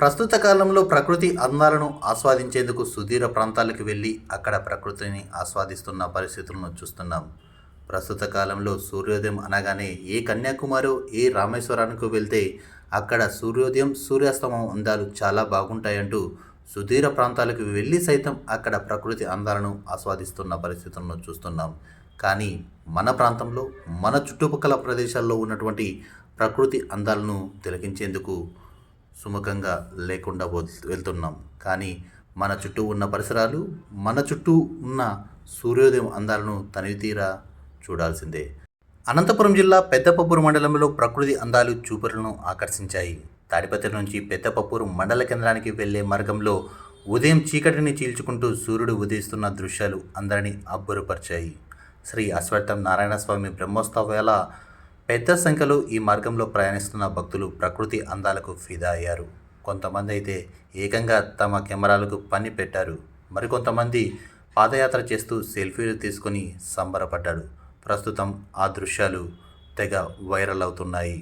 ప్రస్తుత కాలంలో ప్రకృతి అందాలను ఆస్వాదించేందుకు సుదీర ప్రాంతాలకు వెళ్ళి అక్కడ ప్రకృతిని ఆస్వాదిస్తున్న పరిస్థితులను చూస్తున్నాం. ప్రస్తుత కాలంలో సూర్యోదయం అనగానే ఏ కన్యాకుమారి ఏ రామేశ్వరానికి వెళ్తే అక్కడ సూర్యోదయం సూర్యాస్తమం అందాలు చాలా బాగుంటాయంటూ సుదీర ప్రాంతాలకు వెళ్ళి సైతం అక్కడ ప్రకృతి అందాలను ఆస్వాదిస్తున్న పరిస్థితులను చూస్తున్నాం. కానీ మన ప్రాంతంలో మన చుట్టుపక్కల ప్రదేశాల్లో ఉన్నటువంటి ప్రకృతి అందాలను తిలకించేందుకు సుముఖంగా లేకుండా వెళ్తున్నాం. కానీ మన చుట్టూ ఉన్న పరిసరాలు మన చుట్టూ ఉన్న సూర్యోదయం అందాలను తనివితీరా చూడాల్సిందే. అనంతపురం జిల్లా పెద్దపప్పూరు మండలంలో ప్రకృతి అందాలు చూపరులను ఆకర్షించాయి. తాడిపత్రి నుంచి పెద్దపప్పూరు మండల కేంద్రానికి వెళ్ళే మార్గంలో ఉదయం చీకటిని చీల్చుకుంటూ సూర్యుడు ఉదయిస్తున్న దృశ్యాలు అందరినీ అబ్బురపరిచాయి. శ్రీ అశ్వత్థం నారాయణ స్వామి బ్రహ్మోత్సవ వేళ పెద్ద సంఖ్యలో ఈ మార్గంలో ప్రయాణిస్తున్న భక్తులు ప్రకృతి అందాలకు ఫిదా అయ్యారు. కొంతమంది అయితే ఏకంగా తమ కెమెరాలకు పని పెట్టారు. మరికొంతమంది పాదయాత్ర చేస్తూ సెల్ఫీలు తీసుకొని సంబరపడ్డాడు ప్రస్తుతం ఆ దృశ్యాలు తెగ వైరల్ అవుతున్నాయి.